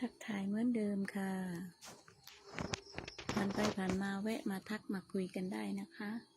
ทักทายเหมือนเดิมค่ะผ่านไปผ่านมาแวะมาทักมาคุยกันได้นะคะ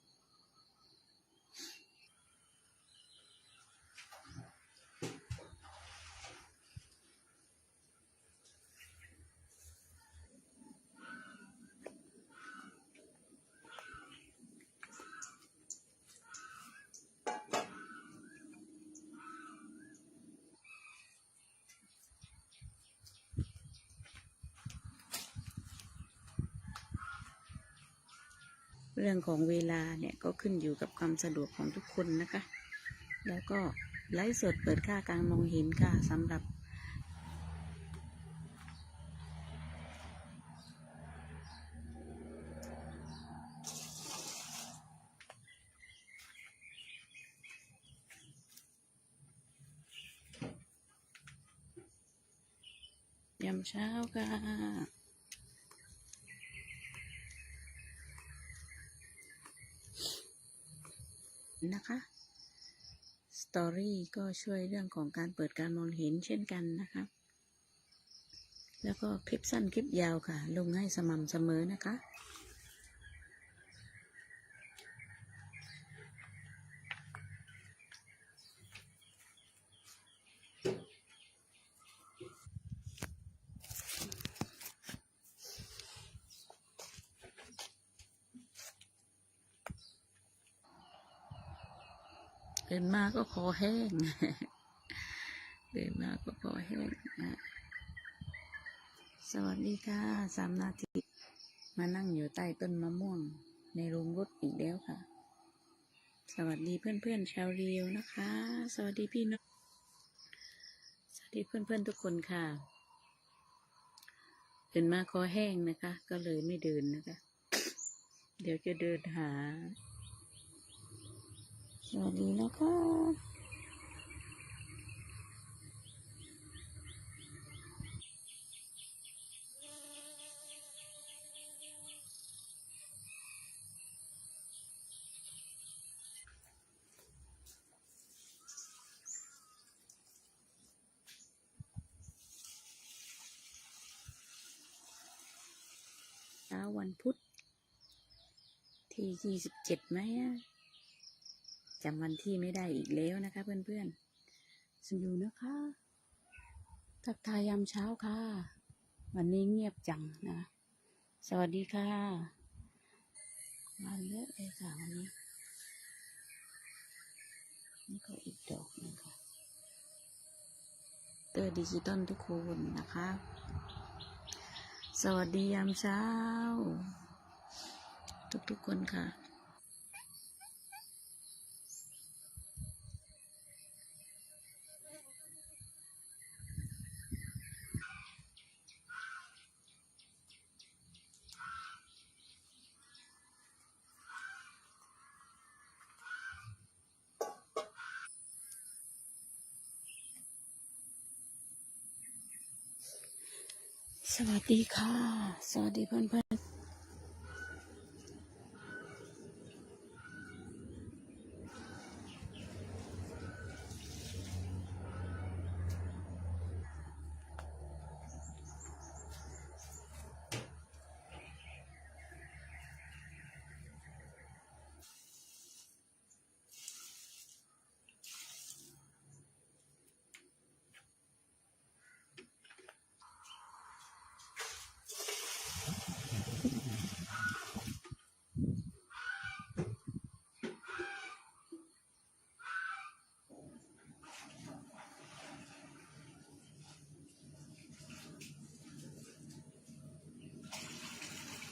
เรื่องของเวลาเนี่ยก็ขึ้นอยู่กับความสะดวกของทุกคนนะคะ แล้วก็ไลฟ์สดเปิดค่ากลางมองเห็นค่ะสำหรับยามเช้าค่ะ นะคะสตอรี่ก็ช่วยเรื่องของการเปิดการมองเห็นเช่นกันนะคะ แล้วก็คลิปสั้นคลิปยาวค่ะ ลงให้สม่ำเสมอนะคะ เดินมาก็คอแห้ง เดินมาก็คอแห้งนะสวัสดีค่ะสามนาทีมานั่งอยู่ใต้ต้นมะม่วง ในโรงรถอีกแล้วค่ะ สวัสดีเพื่อนๆชาวเรียวนะคะ สวัสดีพี่น้องสวัสดีเพื่อนๆทุกคนค่ะเดินมาคอแห้งนะคะ ก็เลยไม่เดินนะคะ เดี๋ยวจะเดินหา สวัสดีนะคะ้าวันพุธที่ยี่สิบเจ็ดไหมอะำวันที่ไม่ได้อีกแล้วนะคะเพื่อนๆสอยู่นะคะ ทักทายยามเช้าค่ะ วันนี้เงียบจังนะ สวัสดีค่ะ มาเยอะเลยค่ะวันนี้ นี่ก็อีกดอกนึงค่ะเตอร์ดิจิตอลทุกคนนะคะ สวัสดียามเช้า ทุกๆคนค่ะ สวัสดีค่ะ สวัสดีเพื่อนๆ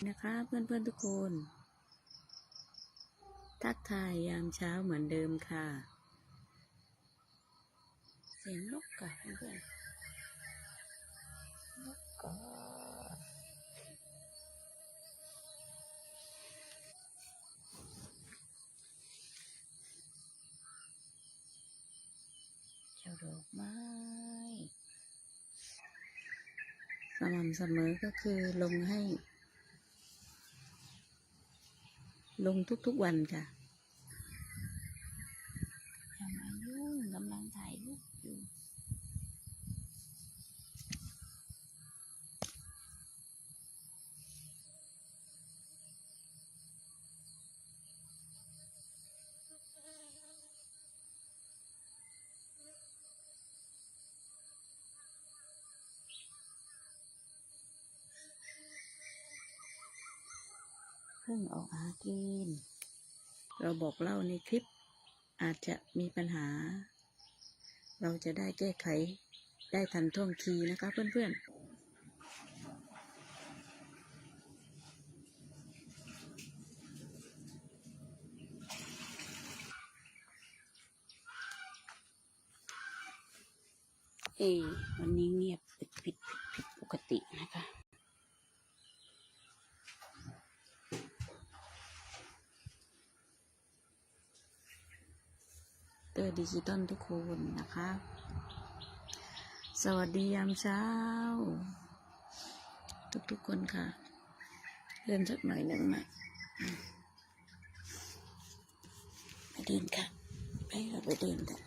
นะคะเพื่อนๆทุกคน ทักทายยามเช้าเหมือนเดิมค่ะ เสียงนกค่ะเพื่อนๆนกก็เจ้าดอกไม้สม่ำเสมอก็คือลงให้ ลงทุกๆวันค่ะอย่ามายุ่งกำลังถ่ายรูปอยู่ เพิ่งออกหากิน เราบอกเล่าในคลิปอาจจะมีปัญหา เราจะได้แก้ไขได้ทันท่วงทีนะคะเพื่อนๆเออวันนี้เงียบผิดผิดผิดผิดปกตินะคะ เตอร์ ดิจิตอลทุกคนนะคะ สวัสดียามเช้า ทุกๆคนค่ะเริ่มสักหน่อยหนึ่งนะไปเดินค่ะ ไปเราไปเดินกัน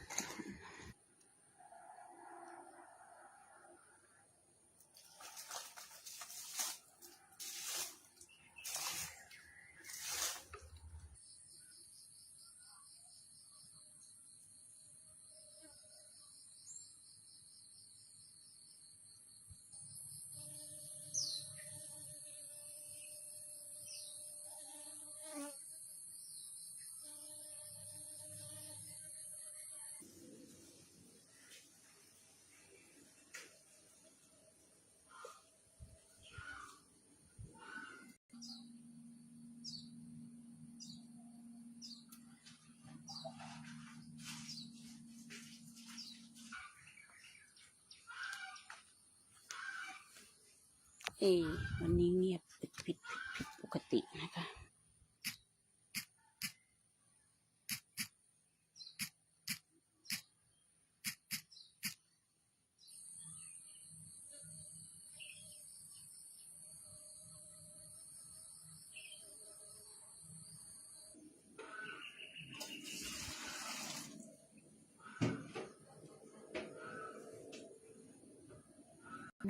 เออวันนี้เงียบผิดผิดผิดผิดปกตินะคะ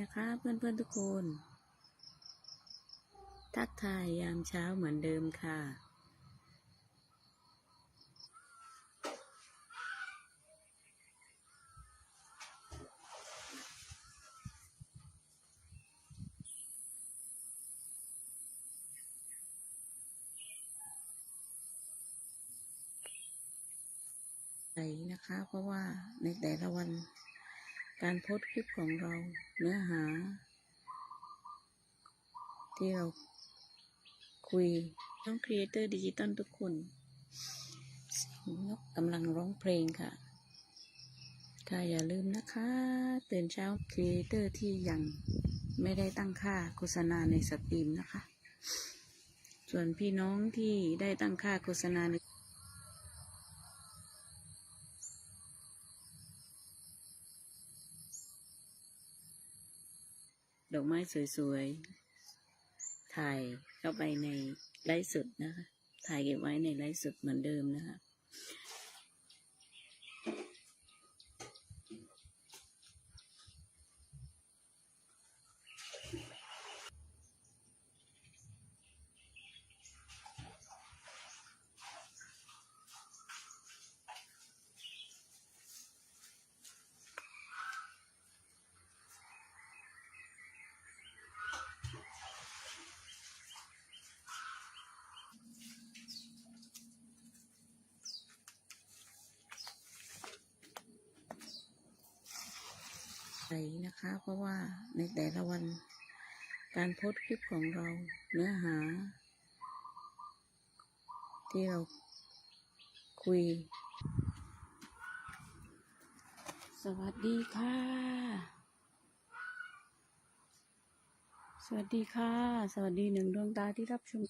นะคะเพื่อนๆทุกคน ทักทายยามเช้าเหมือนเดิมค่ะ ใจนะคะ เพราะว่าในแต่ละวันการโพสต์คลิปของเราเนื้อหา ที่เรา คุยน้องครีเอเตอร์ดิจิตอลทุกคนยงนกกำลังร้องเพลงค่ะ ค่ะอย่าลืมนะคะ ตื่นเช้าครีเอเตอร์ที่ยังไม่ได้ตั้งค่าโฆษณาในสตรีมนะคะ ส่วนพี่น้องที่ได้ตั้งค่าโฆษณาในดอกไม้สวยๆ ถ่ายเข้าไปในไลฟ์สดนะคะ ถ่ายเก็บไว้ในไลฟ์สดเหมือนเดิมนะคะ ใจนะคะ เพราะว่าในแต่ละวัน การโพสคลิปของเราเนื้อหา ที่เราคุย สวัสดีค่ะ สวัสดีค่ะ สวัสดีหนึ่งดวงตาที่รับชม